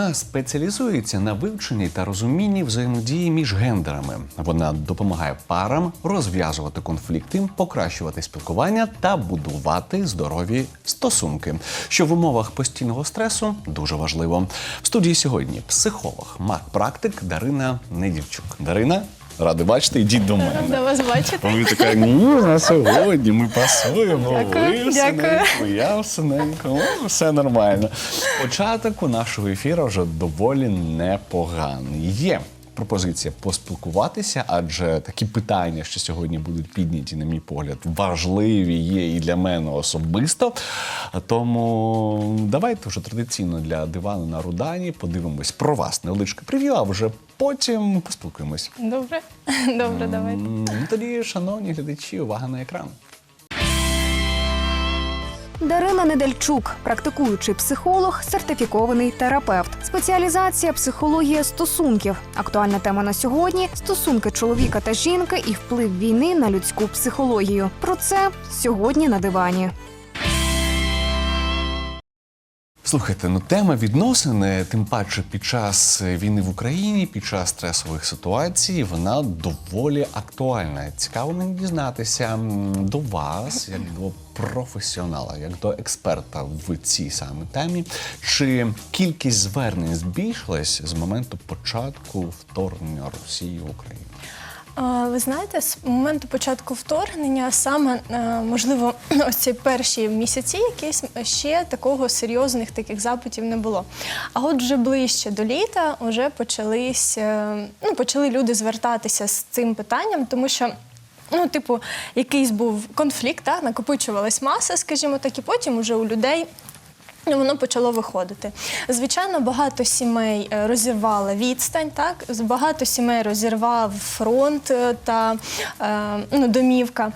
Вона спеціалізується на вивченні та розумінні взаємодії між гендерами. Вона допомагає парам розв'язувати конфлікти, покращувати спілкування та будувати здорові стосунки, що в умовах постійного стресу дуже важливо. В студії сьогодні психолог, маг-практик Дарина Недівчук. Дарина, радий бачити, йдіть до мене. Рада вас бачити. Він така, ну, на сьогодні ми пасуємо. Дякую, дякую. я синенько, ну, все нормально. Початок у нашого ефіру вже доволі непоганий. Є пропозиція поспілкуватися, адже такі питання, що сьогодні будуть підняті, на мій погляд, важливі є і для мене особисто. Тому давайте вже традиційно для дивану на Рудані подивимось про вас невеличке прев'ю, а вже потім поспілкуємось. Добре, добре, давайте. Тоді, шановні глядачі, увага на екран. Дарина Недельчук, практикуючий психолог, сертифікований терапевт. Спеціалізація психологія стосунків. Актуальна тема на сьогодні стосунки чоловіка та жінки і вплив війни на людську психологію. Про це сьогодні на дивані. Слухайте, ну тема відносини, тим паче під час війни в Україні, під час стресових ситуацій, вона доволі актуальна. Цікаво мені дізнатися до вас, як до професіонала, як до експерта в цій саме темі. Чи кількість звернень збільшилась з моменту початку вторгнення Росії в Україну? Ви знаєте, з моменту початку вторгнення, саме е, можливо, ось ці перші місяці, якісь ще такого серйозних таких запитів не було. А от вже ближче до літа вже почались, е, ну, почали люди звертатися з цим питанням, тому що. Ну, типу, якийсь був конфлікт, так, накопичувалась маса, скажімо так, і потім уже у людей Воно почало виходити. Звичайно, багато сімей е, розірвала відстань, так багато сімей розірвав фронт е, та е, ну, домівка.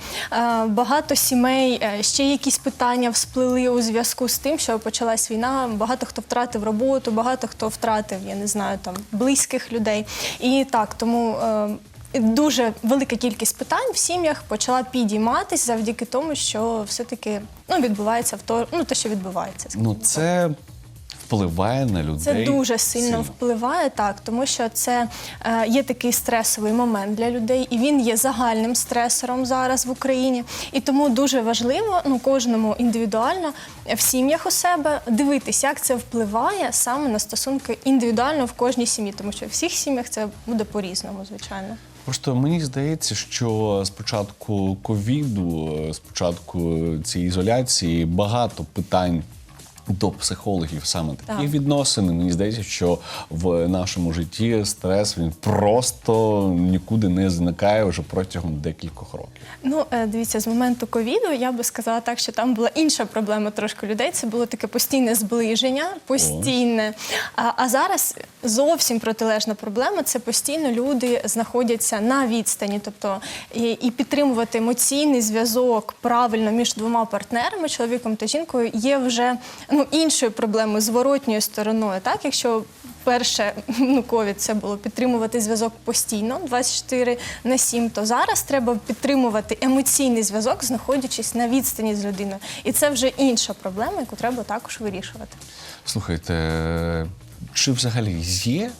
Багато сімей ще якісь питання всплили у зв'язку з тим, що почалась війна. Багато хто втратив роботу, багато хто втратив, я не знаю, там близьких людей. І так, тому. Дуже велика кількість питань в сім'ях почала підійматись завдяки тому, що все-таки ну, відбувається втор... ну, те, що відбувається. Ну, це впливає на людей. Це дуже сильно впливає, так, тому що це е, є такий стресовий момент для людей, і він є загальним стресором зараз в Україні. І тому дуже важливо ну, кожному індивідуально в сім'ях у себе дивитися, як це впливає саме на стосунки індивідуально в кожній сім'ї, тому що в всіх сім'ях це буде по-різному, звичайно. Просто мені здається, що з початку ковіду, з початку цієї ізоляції, багато питань. До психологів саме такі Так. відносини. Мені здається, що в нашому житті стрес він просто нікуди не зникає вже протягом декількох років. Ну, е, дивіться, з моменту ковіду я би сказала так, що там була інша проблема трошки людей. Це було таке постійне зближення, постійне. А, а зараз зовсім протилежна проблема. Це постійно люди знаходяться на відстані, тобто і, і підтримувати емоційний зв'язок правильно між двома партнерами, чоловіком та жінкою, є вже ну іншою проблемою, зворотньою стороною. Так, якщо перше ну, ковід це було підтримувати зв'язок постійно 24 на 7, то зараз треба підтримувати емоційний зв'язок, знаходячись на відстані з людиною. І це вже інша проблема, яку треба також вирішувати. Слухайте, чи взагалі є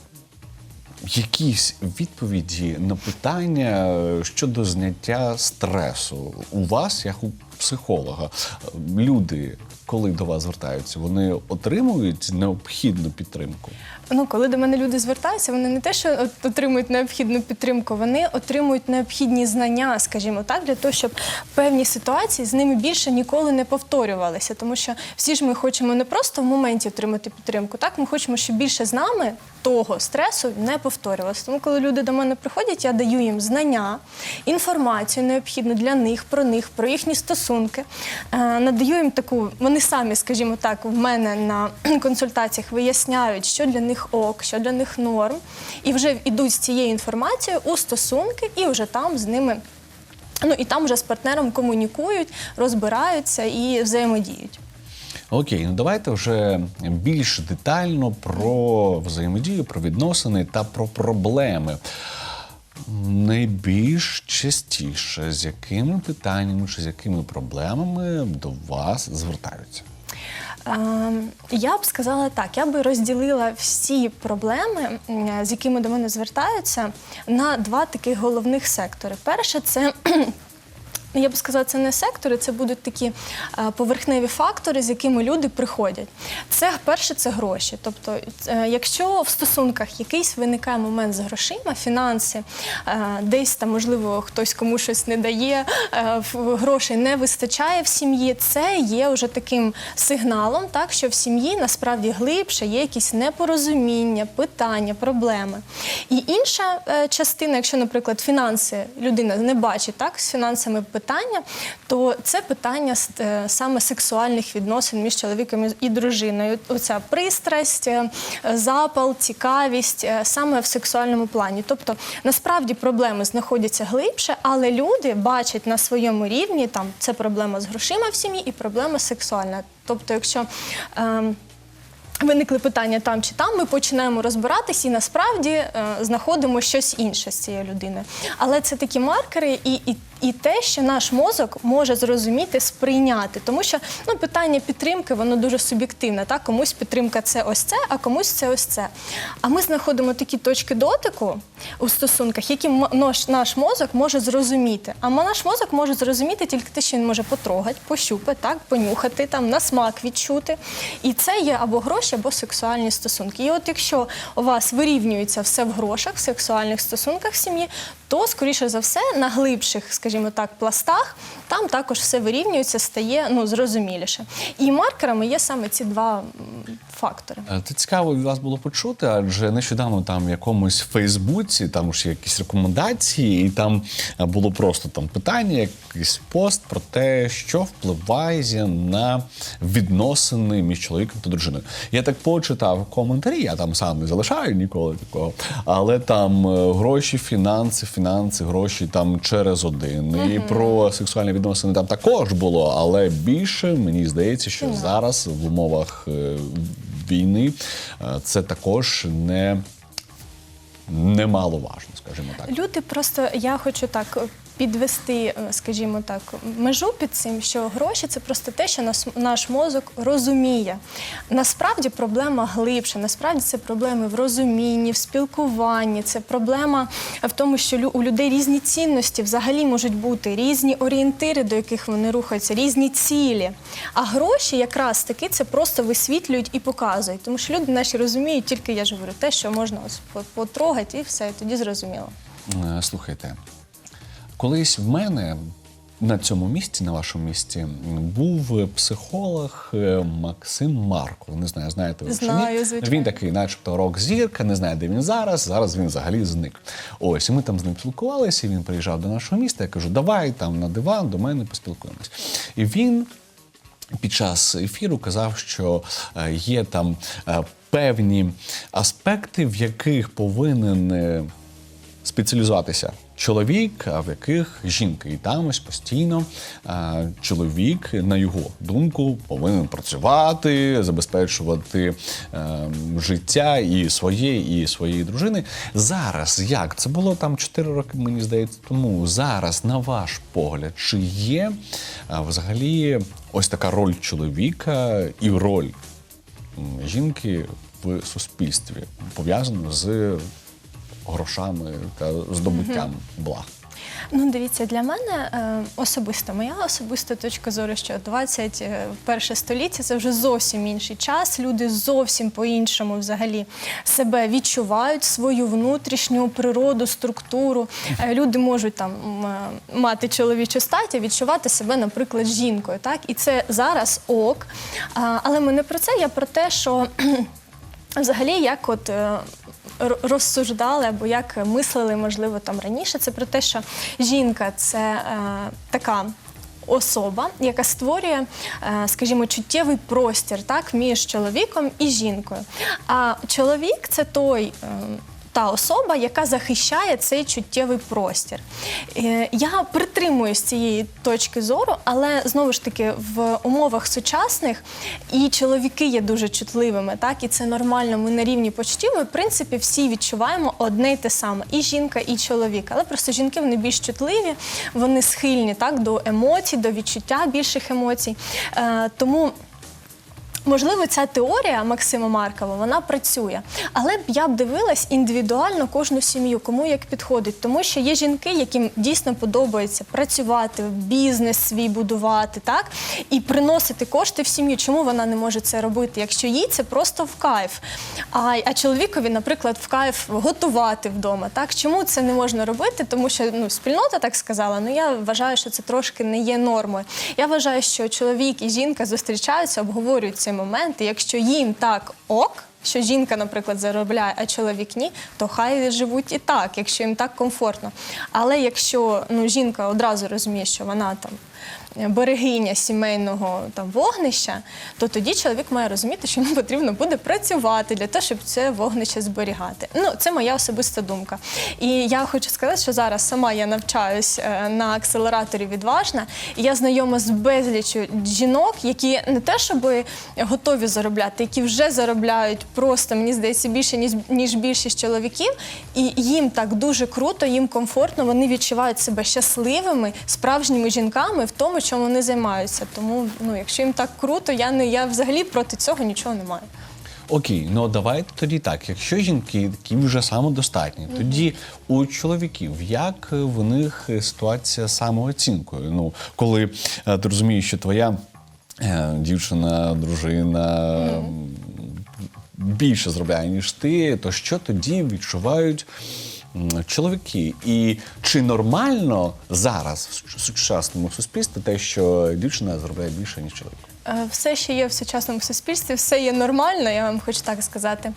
якісь відповіді на питання щодо зняття стресу у вас, як у психолога? Люди, коли до вас звертаються, вони отримують необхідну підтримку? Ну, коли до мене люди звертаються, вони не те, що отримують необхідну підтримку, вони отримують необхідні знання, скажімо так, для того, щоб певні ситуації з ними більше ніколи не повторювалися. Тому що всі ж ми хочемо не просто в моменті отримати підтримку, так ми хочемо, щоб більше з нами того стресу не повторювалося. Тому, коли люди до мене приходять, я даю їм знання, інформацію необхідну для них, про них, про їхні стосунки. Е, надаю їм таку, вони самі, скажімо так, в мене на консультаціях виясняють, що для них ок, що для них норм, і вже йдуть з цією інформацією у стосунки, і вже там з ними. Ну і там вже з партнером комунікують, розбираються і взаємодіють. Окей, ну давайте вже більш детально про взаємодію, про відносини та про проблеми. Найбільш частіше з якими питаннями чи з якими проблемами до вас звертаються? Ем, Я б сказала так, я би розділила всі проблеми, з якими до мене звертаються, на два таких головних сектори. Перше, це я б сказала, це не сектори, це будуть такі е, поверхневі фактори, з якими люди приходять. Це перше, це гроші. Тобто, е, якщо в стосунках якийсь виникає момент з грошима, фінанси, е, десь там, можливо, хтось кому щось не дає, грошей не вистачає в сім'ї, це є вже таким сигналом, так що в сім'ї насправді глибше є якісь непорозуміння, питання, проблеми. І інша частина, якщо, наприклад, фінанси людина не бачить так з фінансами питання, то це питання е, саме сексуальних відносин між чоловіком і дружиною. Оця пристрасть, е, запал, цікавість е, саме в сексуальному плані. Тобто, насправді проблеми знаходяться глибше, але люди бачать на своєму рівні там це проблема з грошима в сім'ї і проблема сексуальна. Тобто, якщо ем, Виникли питання там чи там, ми починаємо розбиратись і насправді е, знаходимо щось інше з цією людиною. Але це такі маркери і, і, і те, що наш мозок може зрозуміти, сприйняти. Тому що ну, питання підтримки, воно дуже суб'єктивне. Так? Комусь підтримка це ось це, а комусь це ось це. А ми знаходимо такі точки дотику у стосунках, які наш, мозок може зрозуміти. А наш мозок може зрозуміти тільки те, що він може потрогати, пощупати, так, понюхати, там, на смак відчути. І це є або гроші, або сексуальні стосунки. І от якщо у вас вирівнюється все в грошах, в сексуальних стосунках сім'ї, то, скоріше за все, на глибших, скажімо так, пластах там також все вирівнюється, стає ну, зрозуміліше. І маркерами є саме ці два фактори. Е, Це цікаво від вас було почути, адже нещодавно там в якомусь Фейсбуці там ж якісь рекомендації, і там е, було просто там питання, якийсь пост про те, що впливає на відносини між чоловіком та дружиною. Я так почитав коментарі, я там сам не залишаю ніколи такого, але там е, гроші, фінанси, фінанси, гроші там через один. І про сексуальні відносини там також було, але більше мені здається, що зараз в умовах е, війни е, це також не немаловажно, скажімо так. Люди просто я хочу так підвести, е, скажімо так, межу під цим, що гроші це просто те, що нас наш мозок розуміє. Насправді проблема глибша. Насправді це проблеми в розумінні, в спілкуванні. Це проблема в тому, що у людей різні цінності взагалі можуть бути, різні орієнтири, до яких вони рухаються, різні цілі. А гроші якраз таки це просто висвітлюють і показують. Тому що люди наші розуміють тільки, я ж говорю, те, що можна ось потрогати, і все, і тоді зрозуміло. Е, Слухайте, колись в мене на цьому місці, на вашому місці, був психолог е, Максим Марков. Не знаю, знаєте ви чи Знаю, ні? звичайно. Він такий, начебто, рок-зірка, не знаю, де він зараз. Зараз він взагалі зник. Ось, і ми там з ним спілкувалися. і Він приїжджав до нашого міста. Я кажу, давай там на диван до мене поспілкуємось. І він під час ефіру казав, що е, є там е, певні аспекти, в яких повинен спеціалізуватися чоловік, в яких жінка. І там ось постійно чоловік, на його думку, повинен працювати, забезпечувати е, життя і своє, і своєї дружини. Зараз як? Це було там 4 роки, мені здається, тому. Зараз, на ваш погляд, чи є взагалі ось така роль чоловіка і роль жінки в суспільстві пов'язано з грошами та здобуттям благ. Ну, дивіться, для мене е, особисто, моя особиста точка зору, що 21 століття це вже зовсім інший час. Люди зовсім по-іншому взагалі себе відчувають, свою внутрішню природу, структуру. Е, люди можуть там е, мати чоловічу стать, а відчувати себе, наприклад, жінкою. Так? І це зараз ок. Але ми не про це, я про те, що. Взагалі, як от е, розсуждали або як мислили, можливо, там раніше, це про те, що жінка це е, така. Особа, яка створює, е, скажімо, чуттєвий простір так, між чоловіком і жінкою. А чоловік це той. Та особа, яка захищає цей чуттєвий простір. Е, Я притримуюсь цієї точки зору, але знову ж таки в умовах сучасних і чоловіки є дуже чутливими, так і це нормально. Ми на рівні почуттів. Ми в принципі всі відчуваємо одне й те саме: і жінка, і чоловік. Але просто жінки вони більш чутливі, вони схильні так до емоцій, до відчуття більших емоцій. Е, тому Можливо, ця теорія Максима Маркова вона працює, але б я б дивилась індивідуально кожну сім'ю, кому як підходить. Тому що є жінки, яким дійсно подобається працювати, бізнес свій будувати, так і приносити кошти в сім'ю. Чому вона не може це робити? Якщо їй це просто в кайф. А, а чоловікові, наприклад, в кайф готувати вдома. Так чому це не можна робити? Тому що ну спільнота так сказала. Ну я вважаю, що це трошки не є нормою. Я вважаю, що чоловік і жінка зустрічаються, обговорюють цей момент. І якщо їм так ок. Що жінка, наприклад, заробляє, а чоловік ні, то хай живуть і так, якщо їм так комфортно. Але якщо ну, жінка одразу розуміє, що вона там берегиня сімейного там вогнища, то тоді чоловік має розуміти, що йому потрібно буде працювати для того, щоб це вогнище зберігати. Ну, це моя особиста думка. І я хочу сказати, що зараз сама я навчаюсь е, на акселераторі відважна, і я знайома з безлічю жінок, які не те, щоб готові заробляти, які вже заробляють просто, мені здається, більше ніж, ніж більшість чоловіків, і їм так дуже круто, їм комфортно, вони відчувають себе щасливими, справжніми жінками в тому, чому вони займаються. Тому, ну, якщо їм так круто, я не я взагалі проти цього нічого не маю. Окей, ну давайте тоді так. Якщо жінки такі вже самодостатні, тоді у чоловіків як в них ситуація з самооцінкою? Ну, коли е, ти розумієш, що твоя е, дівчина, дружина м, більше заробляє, ніж ти, то що тоді відчувають? Чоловіки, і чи нормально зараз в сучасному суспільстві те, що дівчина заробляє більше ніж чоловік? Е, Все, що є в сучасному суспільстві, все є нормально, я вам хочу так сказати.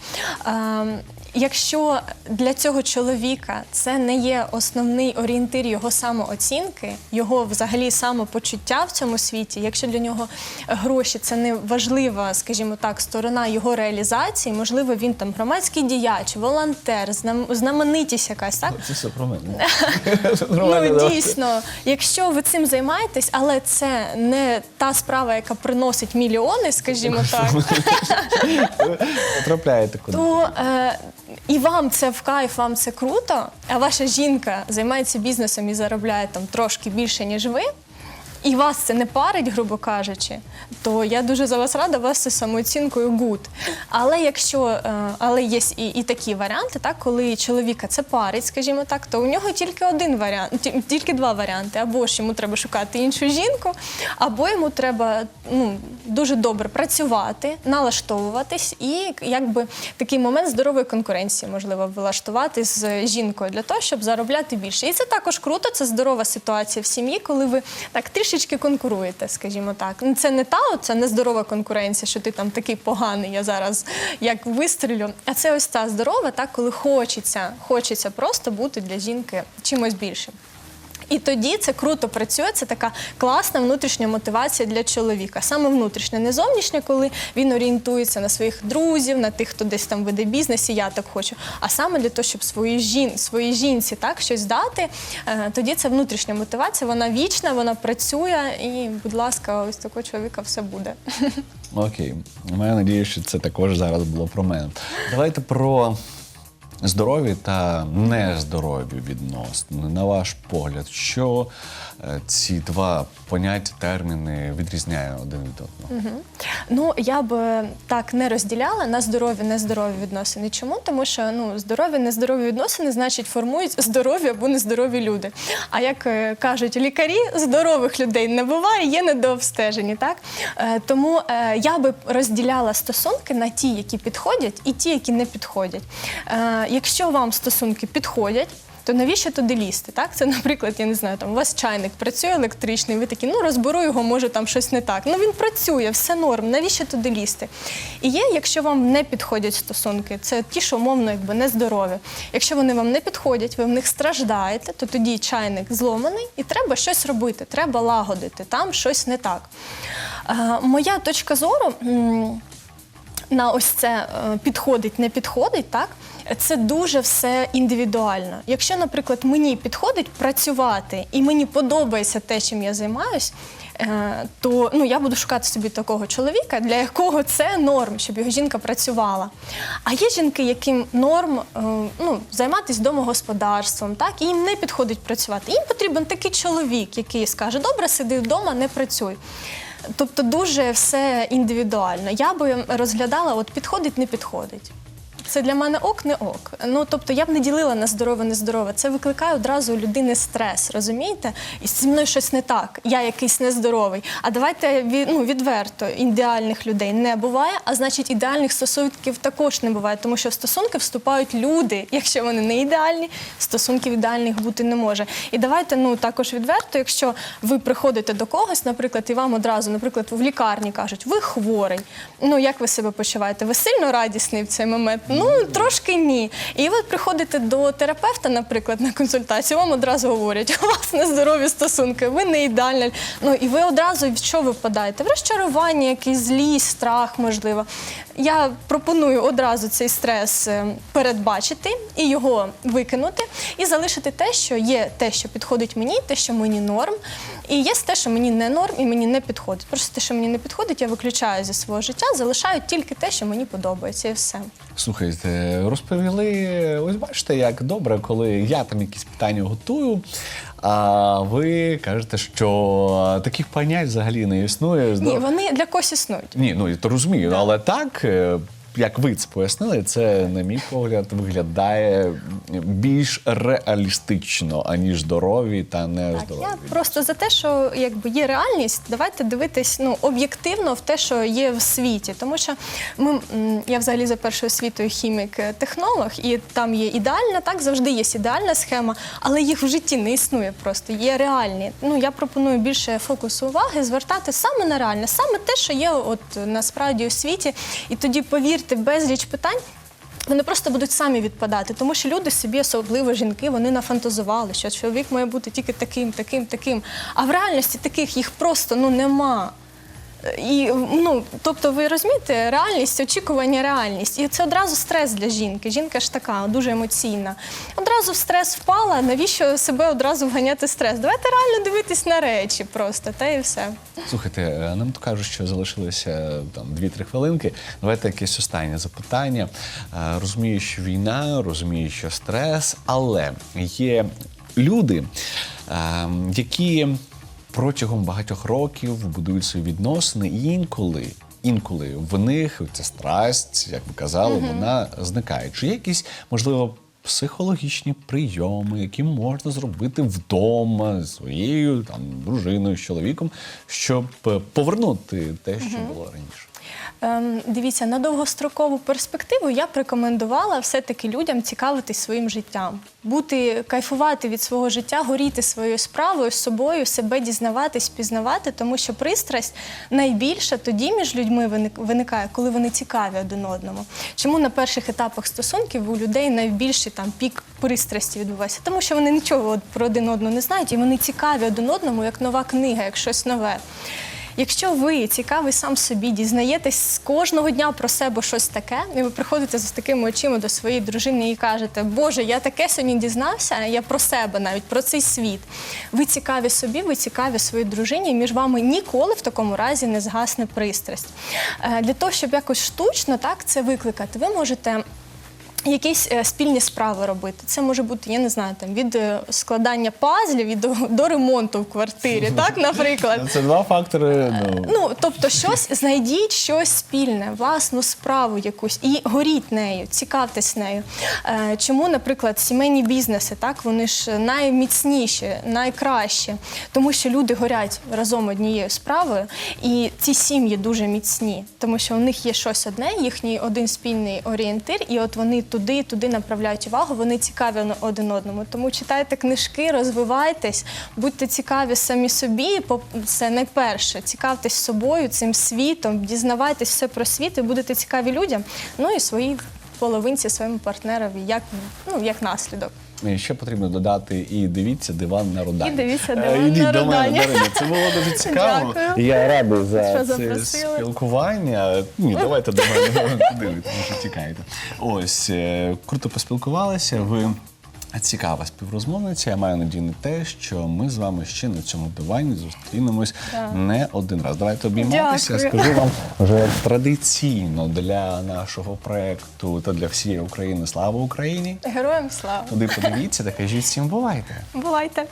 Якщо для цього чоловіка це не є основний орієнтир його самооцінки, його взагалі самопочуття в цьому світі, якщо для нього гроші це не важлива, скажімо так, сторона його реалізації, можливо, він там громадський діяч, волонтер, знам- знаменитість якась, так? Це все про мене. Ну дійсно, якщо ви цим займаєтесь, але це не та справа, яка приносить мільйони, скажімо так, Потрапляєте куди. то е, і вам це в кайф, вам це круто, а ваша жінка займається бізнесом і заробляє там трошки більше, ніж ви. І вас це не парить, грубо кажучи, то я дуже за вас рада, вас самооцінкою гуд. Але якщо е, але є і, і такі варіанти, так коли чоловіка це парить, скажімо так, то у нього тільки один варіант, тільки два варіанти. Або ж йому треба шукати іншу жінку, або йому треба ну, дуже добре працювати, налаштовуватись і якби такий момент здорової конкуренції можливо влаштувати з жінкою для того, щоб заробляти більше. І це також круто, це здорова ситуація в сім'ї, коли ви так трішечки конкуруєте, скажімо так. Ну, Це не та, це не здорова конкуренція, що ти там такий поганий, я зараз як вистрілю. А це ось та здорова, так, коли хочеться, хочеться просто бути для жінки чимось більшим. І тоді це круто працює. Це така класна внутрішня мотивація для чоловіка. Саме внутрішня, не зовнішня, коли він орієнтується на своїх друзів, на тих, хто десь там веде бізнес, і я так хочу. А саме для того, щоб своїй жін, своїй жінці так щось дати, е, тоді це внутрішня мотивація. Вона вічна, вона працює, і, будь ласка, ось такого чоловіка все буде. Окей. Маю надію, що це також зараз було про мене. Давайте про здорові та нездорові відносини. На ваш погляд, що е, ці два поняття, терміни відрізняє один від одного? Ну я б так не розділяла на здорові, нездорові відносини. Чому? Тому що ну здорові, нездорові відносини значить формують здорові або нездорові люди. А як е, кажуть лікарі, здорових людей не буває, є недообстежені. Так Е, тому я би розділяла стосунки на ті, які підходять, і ті, які не підходять. Якщо вам стосунки підходять. То навіщо туди лізти? Так, це, наприклад, я не знаю, там у вас чайник працює електричний, ви такі, ну розберу його, може там щось не так. Ну він працює, все норм. Навіщо туди лізти? І є, якщо вам не підходять стосунки, це ті, що умовно якби нездорові. Якщо вони вам не підходять, ви в них страждаєте, то тоді чайник зломаний і треба щось робити, треба лагодити, там щось не так. Е, моя точка зору. на ось це е, підходить, не підходить, так це дуже все індивідуально. Якщо, наприклад, мені підходить працювати і мені подобається те, чим я займаюсь, е, то ну я буду шукати собі такого чоловіка, для якого це норм, щоб його жінка працювала. А є жінки, яким норм е, ну, займатися домогосподарством, так і їм не підходить працювати. Їм потрібен такий чоловік, який скаже: добре, сиди вдома, не працюй. Тобто дуже все індивідуально. Я би розглядала, от підходить, не підходить. Це для мене ок, не ок. Ну тобто я б не ділила на здорове, нездорове. Це викликає одразу у людини стрес, розумієте? І зі мною щось не так. Я якийсь нездоровий. А давайте ну, відверто ідеальних людей не буває, а значить, ідеальних стосунків також не буває, тому що в стосунки вступають люди. Якщо вони не ідеальні, стосунків ідеальних бути не може. І давайте ну також відверто, якщо ви приходите до когось, наприклад, і вам одразу, наприклад, в лікарні кажуть, ви хворий. Ну як ви себе почуваєте? Ви сильно радісний в цей момент? Ну трошки ні. І ви приходите до терапевта, наприклад, на консультацію, вам одразу говорять, у вас нездорові стосунки, ви не ідеальна. Ну і ви одразу в що випадаєте? В розчарування, якийсь злість, страх, можливо. Я пропоную одразу цей стрес е, передбачити і його викинути, і залишити те, що є те, що підходить мені, те, що мені норм, і є те, що мені не норм і мені не підходить. Просто те, що мені не підходить, я виключаю зі свого життя, залишаю тільки те, що мені подобається, і все. Слухайте, розповіли, ось бачите, як добре, коли я там якісь питання готую. А ви кажете, що таких понять взагалі не існує. Ні, вони для когось існують. Ні, ну я то розумію, але так. Е, Як ви це пояснили, це, на мій погляд, виглядає більш реалістично, аніж здорові та Так, нездорові. я просто за те, що якби є реальність, давайте дивитись ну об'єктивно в те, що є в світі. Тому що ми я взагалі за першою освітою хімік-технолог, і там є ідеальна, так завжди є ідеальна схема, але їх в житті не існує просто. Є реальні. Ну я пропоную більше фокусу уваги звертати саме на реальне, саме те, що є от насправді у світі, і тоді повірте, безліч питань. Вони просто будуть самі відпадати, тому що люди собі, особливо жінки, вони нафантазували, що чоловік має бути тільки таким, таким, таким. А в реальності таких їх просто ну нема. І ну, тобто, ви розумієте, реальність, очікування, реальність. І це одразу стрес для жінки. Жінка ж така дуже емоційна. Одразу в стрес впала. Навіщо себе одразу вганяти стрес? Давайте реально дивитись на речі просто, та і все. Слухайте, е, нам то кажуть, що залишилося там 2-3 хвилинки. Давайте якесь останнє запитання. Е, Розумію, що війна, розумію, що стрес, але є люди, е, які протягом багатьох років будують свої відносини, і інколи. Інколи в них ця страсть, як ви казали, вона зникає. Чи є якісь, можливо, психологічні прийоми, які можна зробити вдома зі своєю там дружиною, з чоловіком, щоб е, повернути те, що було раніше. Ем, дивіться, на довгострокову перспективу я б рекомендувала все-таки людям цікавитись своїм життям, бути кайфувати від свого життя, горіти своєю справою, собою, себе дізнаватись, пізнавати, тому що пристрасть найбільша тоді між людьми виникає, коли вони цікаві один одному. Чому на перших етапах стосунків у людей найбільший там пік пристрасті відбувається? Тому що вони нічого про один одного не знають, і вони цікаві один одному, як нова книга, як щось нове. Якщо ви цікавий сам собі, дізнаєтесь з кожного дня про себе щось таке, і ви приходите з такими очима до своєї дружини і кажете, Боже, я таке сьогодні дізнався, я про себе навіть про цей світ. Ви цікаві собі, ви цікаві своїй дружині, і між вами ніколи в такому разі не згасне пристрасть. Е, Для того, щоб якось штучно так це викликати, ви можете. Якісь е, спільні справи робити. Це може бути, я не знаю, там від е, складання пазлів і до, до ремонту в квартирі, так, наприклад. Це два фактори. Ну, Ну, тобто, щось знайдіть щось спільне, власну справу якусь і горіть нею, цікавтесь нею. Е, чому, наприклад, сімейні бізнеси, так вони ж найміцніші, найкращі, тому що люди горять разом однією справою, і ці сім'ї дуже міцні, тому що у них є щось одне, їхній один спільний орієнтир, і от вони туди, туди направляють увагу. Вони цікаві один одному. Тому читайте книжки, розвивайтесь, будьте цікаві самі собі. Це найперше. Цікавтесь собою, цим світом, дізнавайтесь все про світ і будете цікаві людям. Ну і своїй половинці, своєму партнерові, як ну як наслідок. Ще потрібно додати і дивіться диван на рудання. І дивіться Е, «Диван ідіть на до мене, рудання». Дарина. Це було дуже цікаво. Дякую. Я радий за Що це запросили. спілкування. Ні, давайте до мене подивитися, може тікаєте. Ось е, круто поспілкувалися. Ви. Цікава співрозмовниця. Я маю надію на те, що ми з вами ще на цьому дивані зустрінемось не один раз. Давайте обійматися. Дякую. Скажу вам вже традиційно для нашого проекту та для всієї України. Слава Україні! Героям слава! Туди подивіться та кажіть всім бувайте. Бувайте!